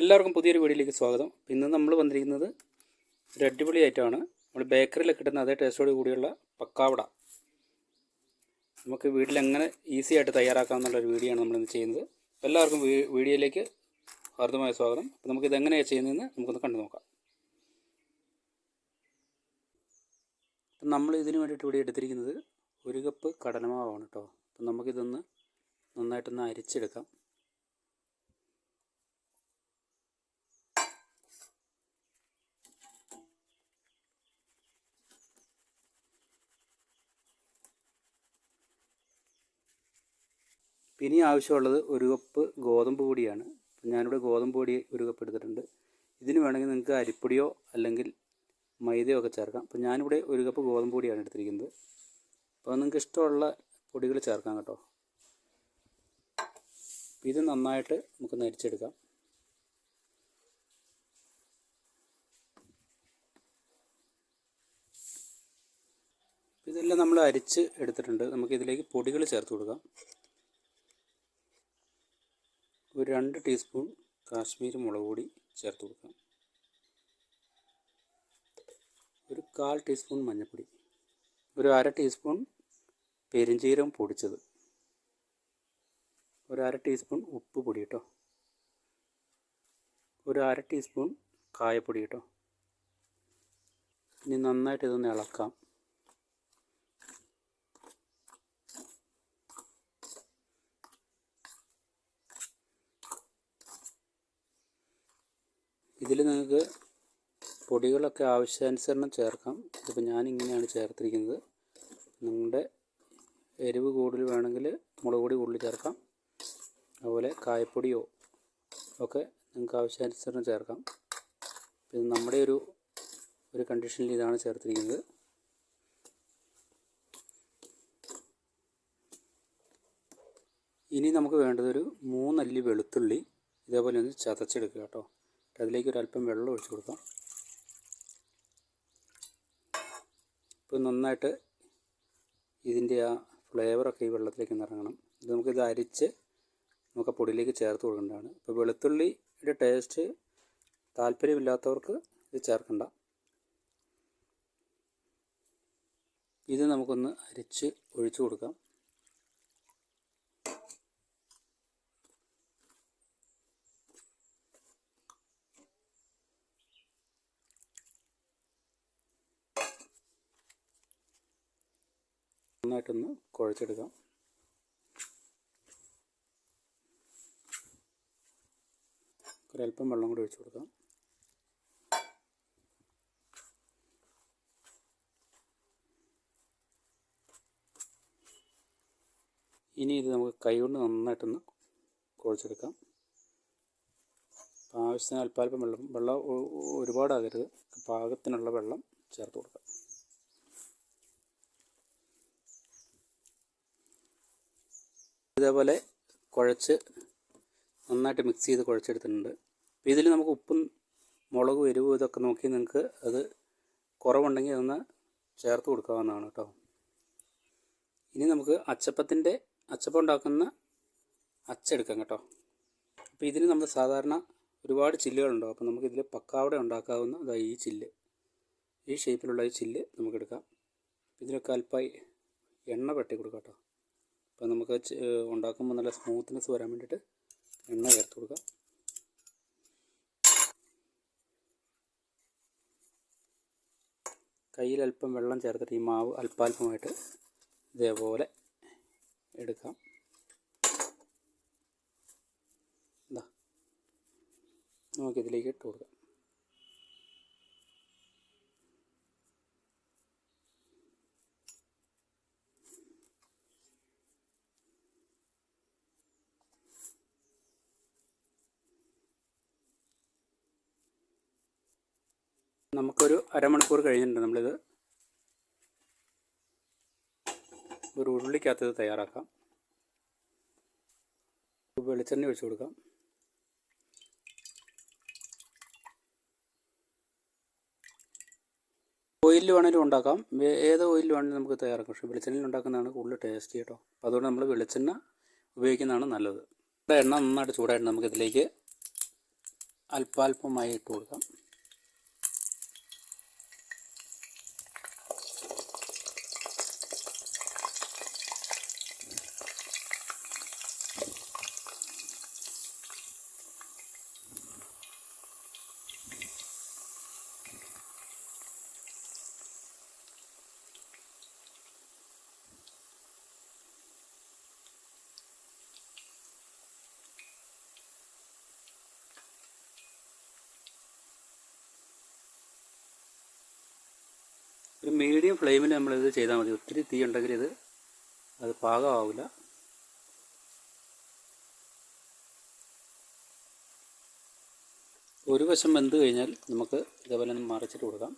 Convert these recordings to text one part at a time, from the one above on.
എല്ലാവർക്കും പുതിയൊരു വീഡിയോയിലേക്ക് സ്വാഗതം. ഇന്ന് നമ്മൾ വന്നിരിക്കുന്നത് ഒരു അടിപൊളി ഐറ്റമാണ് നമ്മൾ ബേക്കറിയിലൊക്കെ കിട്ടുന്ന അതേ ടേസ്റ്റോട് കൂടിയുള്ള പക്കാവട നമുക്ക് വീട്ടിൽ എങ്ങനെ ഈസി ആയിട്ട് തയ്യാറാക്കാം എന്നുള്ളൊരു വീഡിയോ ആണ് നമ്മളിന്ന് ചെയ്യുന്നത്. എല്ലാവർക്കും വീഡിയോയിലേക്ക് ഹാർദമായ സ്വാഗതം. അപ്പോൾ നമുക്കിത് എങ്ങനെയാണ് ചെയ്യുന്നതെന്ന് നമുക്കൊന്ന് കണ്ടു നോക്കാം. നമ്മൾ ഇതിന് വേണ്ടിയിട്ട് ഇവിടെ എടുത്തിരിക്കുന്നത് ഒരു കപ്പ് കടലമാവാണ് കേട്ടോ അപ്പം നമുക്കിതൊന്ന് നന്നായിട്ടൊന്ന് അരിച്ചെടുക്കാം. പിന്നെ ആവശ്യമുള്ളത് ഒരു കപ്പ് ഗോതമ്പ് പൊടിയാണ്. ഞാനിവിടെ ഗോതമ്പ് പൊടി ഒരു കപ്പ് എടുത്തിട്ടുണ്ട്. ഇതിന് വേണമെങ്കിൽ നിങ്ങൾക്ക് അരിപ്പൊടിയോ അല്ലെങ്കിൽ മൈദയോ ഒക്കെ ചേർക്കാം. അപ്പം ഞാനിവിടെ ഒരു കപ്പ് ഗോതമ്പ് പൊടിയാണ് എടുത്തിരിക്കുന്നത്. അപ്പോൾ നിങ്ങൾക്ക് ഇഷ്ടമുള്ള പൊടികൾ ചേർക്കാം കേട്ടോ. ഇത് നന്നായിട്ട് നമുക്ക് നരിച്ചെടുക്കാം ഇതെല്ലാം നമ്മൾ അരിച്ച് എടുത്തിട്ടുണ്ട്. നമുക്കിതിലേക്ക് പൊടികൾ ചേർത്ത് കൊടുക്കാം. ഒരു രണ്ട് ടീസ്പൂൺ കാശ്മീരി മുളക് പൊടി ചേർത്ത് കൊടുക്കാം. ഒരു കാൽ ടീസ്പൂൺ മഞ്ഞൾപ്പൊടി ഒരു അര ടീസ്പൂൺ പെരിഞ്ചീരം പൊടിച്ചത് ഒരു അര ടീസ്പൂൺ ഉപ്പ് പൊടി കേട്ടോ ഒരു അര ടീസ്പൂൺ കായപ്പൊടി കേട്ടോ ഇനി നന്നായിട്ട് ഇതൊന്ന് ഇളക്കാം. ഇതിൽ നിങ്ങൾക്ക് പൊടികളൊക്കെ ആവശ്യാനുസരണം ചേർക്കാം. ഇതിപ്പോൾ ഞാനിങ്ങനെയാണ് ചേർത്തിരിക്കുന്നത്. നിങ്ങളുടെ എരിവ് കൂടുതൽ വേണമെങ്കിൽ മുളക് പൊടി കൂടുതൽ ചേർക്കാം. അതുപോലെ കായപ്പൊടിയോ ഒക്കെ നിങ്ങൾക്ക് ആവശ്യാനുസരണം ചേർക്കാം. ഇത് നമ്മുടെ ഒരു ഒരു കണ്ടീഷനിൽ ഇതാണ് ചേർത്തിരിക്കുന്നത്. ഇനി നമുക്ക് വേണ്ടതൊരു മൂന്നല്ലി വെളുത്തുള്ളി ഇതേപോലെ ഒന്ന് ചതച്ചെടുക്കുക കേട്ടോ. അതിലേക്ക് ഒരല്പം വെള്ളം ഒഴിച്ച് കൊടുക്കാം. ഇപ്പോൾ നന്നായിട്ട് ഇതിന്റെ ആ ഫ്ലേവറൊക്കെ ഈ വെള്ളത്തിലേക്ക് ഇറങ്ങണം. ഇത് നമുക്കിത് അരിച്ച് നമുക്ക് ആ പൊടിയിലേക്ക് ചേർത്ത് കൊടുക്കേണ്ടതാണ്. ഇപ്പോൾ വെളുത്തുള്ളിയുടെ ടേസ്റ്റ് താല്പര്യമില്ലാത്തവർക്ക് ഇത് ചേർക്കണ്ട. ഇത് നമുക്കൊന്ന് അരിച്ച് ഒഴിച്ചു കൊടുക്കാം. നന്നായിട്ടൊന്ന് കുഴച്ചെടുക്കാം. ഒരല്പം വെള്ളം കൂടി ഒഴിച്ചു കൊടുക്കാം. ഇനി ഇത് നമുക്ക് കൈകൊണ്ട് നന്നായിട്ടൊന്ന് കുഴച്ചെടുക്കാം. ആവശ്യത്തിന് അല്പാൽപ്പം വെള്ളം വെള്ളം ഒരുപാടാകരുത്. പാകത്തിനുള്ള വെള്ളം ചേർത്ത് കൊടുക്കാം. ഇതേപോലെ കുഴച്ച് നന്നായിട്ട് മിക്സ് ചെയ്ത് കുഴച്ചെടുത്തിട്ടുണ്ട്. ഇതിൽ നമുക്ക് ഉപ്പും മുളകും എരിവും ഇതൊക്കെ നോക്കി നിങ്ങൾക്ക് അത് കുറവുണ്ടെങ്കിൽ അതൊന്ന് ചേർത്ത് കൊടുക്കാവുന്നതാണ് കേട്ടോ ഇനി നമുക്ക് അച്ചപ്പത്തിന്റെ അച്ചപ്പം ഉണ്ടാക്കുന്ന അച്ചെടുക്കാം കേട്ടോ. അപ്പോൾ ഇതിന് നമ്മൾ സാധാരണ ഒരുപാട് ചില്ലുകളുണ്ടാവും അപ്പോൾ നമുക്കിതിൽ പക്കാവിടെ ഉണ്ടാക്കാവുന്ന അതാ ഈ ചില്ല്. ഈ ഷേപ്പിലുള്ള ഈ ചില്ല് നമുക്കെടുക്കാം ഇതിനൊക്കെ അല്പമായി എണ്ണ പെട്ടി കൊടുക്കാം കേട്ടോ അപ്പോൾ നമുക്ക് ഉണ്ടാക്കുമ്പോൾ നല്ല സ്മൂത്ത്നെസ് വരാൻ വേണ്ടിയിട്ട് എണ്ണ ചേർത്ത് കൊടുക്കാം. കയ്യിൽ അല്പം വെള്ളം ചേർത്തിട്ട് ഈ മാവ് അല്പാൽപമായിട്ട് ഇതേപോലെ എടുക്കാം. നമുക്കിതിലേക്ക് ഇട്ട് കൊടുക്കാം. നമുക്കൊരു അരമണിക്കൂർ കഴിഞ്ഞിട്ടുണ്ട്. നമ്മളിത് ഒരു ഉരുളിക്കകത്ത് ഇത് തയ്യാറാക്കാം. വെളിച്ചെണ്ണ ഒഴിച്ചു കൊടുക്കാം. ഓയിലിൽ വേണമെങ്കിലും ഉണ്ടാക്കാം. ഏത് ഓയിലിൽ വേണമെങ്കിലും നമുക്ക് തയ്യാറാക്കാം. പക്ഷേ വെളിച്ചെണ്ണയിൽ ഉണ്ടാക്കുന്നതാണ് കൂടുതൽ ടേസ്റ്റ് കേട്ടോ. അതുകൊണ്ട് നമ്മൾ വെളിച്ചെണ്ണ ഉപയോഗിക്കുന്നതാണ് നല്ലത്. എണ്ണ നന്നായിട്ട് ചൂടായിട്ട് നമുക്കിതിലേക്ക് അല്പാൽപമായി ഇട്ട് കൊടുക്കാം. മീഡിയം ഫ്ലെയിമിൽ നമ്മളിത് ചെയ്താൽ മതി. ഒത്തിരി തീ ഉണ്ടെങ്കിൽ ഇത് അത് പാകമാവില്ല. ഒരു വശം വെന്ത് കഴിഞ്ഞാൽ നമുക്ക് ഇതേപോലെ ഒന്ന് മറിച്ചിട്ട് കൊടുക്കാം.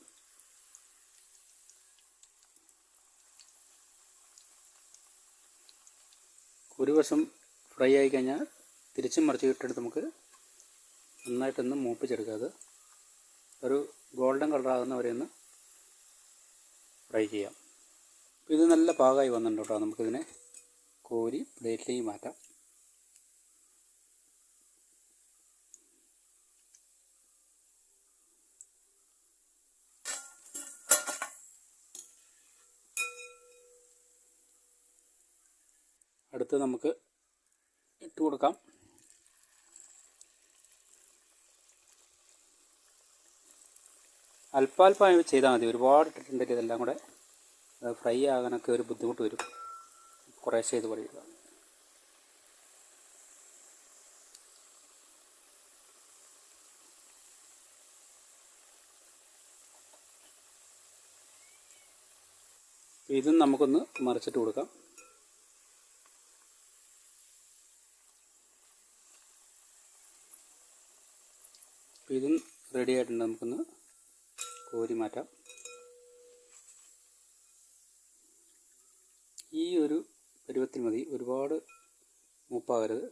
ഒരു വശം ഫ്രൈ ആയി കഴിഞ്ഞാൽ തിരിച്ചും മറിച്ച് ഇട്ടെടുത്ത് നമുക്ക് നന്നായിട്ടൊന്ന് മൂപ്പിച്ചെടുക്കുക അത് ഒരു ഗോൾഡൻ കളറാകുന്ന വരെ ഒന്ന് ഫ്രൈ ചെയ്യാം. അപ്പോൾ ഇത് നല്ല പാകമായി വന്നിട്ടുണ്ട് കേട്ടോ. നമുക്കിതിനെ കോരി പ്ലേറ്റിലേക്ക് മാറ്റാം. അടുത്ത് നമുക്ക് ഇട്ട് കൊടുക്കാം. അല്പാൽപ്പം ചെയ്താൽ മതി. ഒരുപാട് ഇട്ടിട്ടുണ്ടെങ്കിൽ ഇതെല്ലാം കൂടെ ഫ്രൈ ആകാനൊക്കെ ഒരു ബുദ്ധിമുട്ട് വരും. കുറേശ്ശെ ഇത് പറയുക ഇതും നമുക്കൊന്ന് മറിച്ചിട്ട് കൊടുക്കാം. ഇതും റെഡി ആയിട്ടുണ്ട്. നമുക്കൊന്ന് കോരി മാറ്റാം ഈ ഒരു പരുവത്തിൽ മതി. ഒരുപാട് മൂപ്പാകരുത്.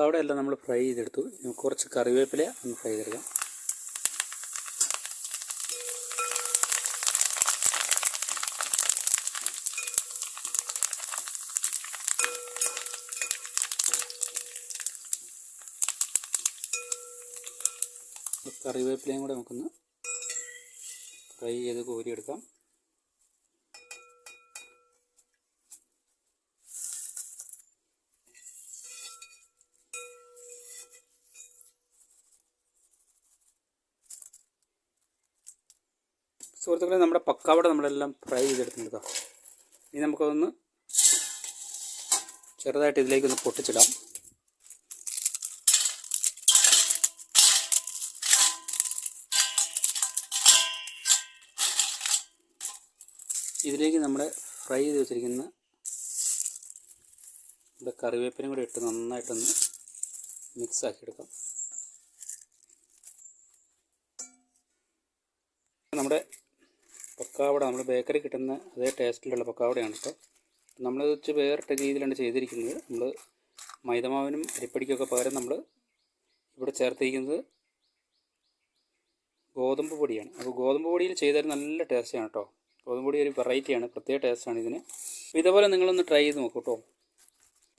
പക്കാവട എല്ലാം നമ്മൾ ഫ്രൈ ചെയ്തെടുത്തു. ഇനി കുറച്ച് കറിവേപ്പില ഒന്ന് ഫ്രൈ ചെയ്തെടുക്കാം. കറിവേപ്പിലയും കൂടെ നമുക്കൊന്ന് ഫ്രൈ ചെയ്ത് കോരിയെടുക്കാം. സുഹൃത്തുക്കളെ നമ്മുടെ പക്കാവട നമ്മളെല്ലാം ഫ്രൈ ചെയ്തെടുത്തിട്ടുണ്ട് ഇനി നമുക്കതൊന്ന് ചെറുതായിട്ട് ഇതിലേക്കൊന്ന് പൊട്ടിച്ചിടാം. ഇതിലേക്ക് നമ്മുടെ ഫ്രൈ ചെയ്ത് വെച്ചിരിക്കുന്ന നമ്മുടെ കറിവേപ്പിനും കൂടി ഇട്ട് നന്നായിട്ടൊന്ന് മിക്സ് ആക്കി എടുക്കാം നമ്മുടെ പക്കാവട നമ്മൾ ബേക്കറി കിട്ടുന്ന അതേ ടേസ്റ്റിലുള്ള പക്കാവടയാണ് കേട്ടോ നമ്മൾ വെച്ച് വേറിട്ട രീതിയിലാണ് ചെയ്തിരിക്കുന്നത്. നമ്മൾ മൈദമാവിനും അരിപ്പടിക്കൊക്കെ പകരം നമ്മൾ ഇവിടെ ചേർത്തിരിക്കുന്നത് ഗോതമ്പ് പൊടിയാണ്. അപ്പോൾ ഗോതമ്പ് പൊടിയിൽ ചെയ്താൽ നല്ല ടേസ്റ്റാണ് കേട്ടോ ഗോതമ്പ് പൊടി ഒരു വെറൈറ്റിയാണ് പ്രത്യേക ടേസ്റ്റാണ് ഇതിന്. ഇതേപോലെ നിങ്ങളൊന്ന് ട്രൈ ചെയ്ത് നോക്കൂ കേട്ടോ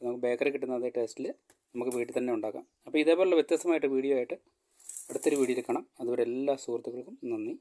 നമുക്ക് ബേക്കറി കിട്ടുന്ന അതേ ടേസ്റ്റിൽ നമുക്ക് വീട്ടിൽ തന്നെ ഉണ്ടാക്കാം. അപ്പോൾ ഇതേപോലുള്ള വ്യത്യസ്തമായിട്ട് വീഡിയോ ആയിട്ട് അടുത്തൊരു വീഡിയോയിൽ കാണാം. അതുവരെ എല്ലാ സുഹൃത്തുക്കൾക്കും നന്ദി.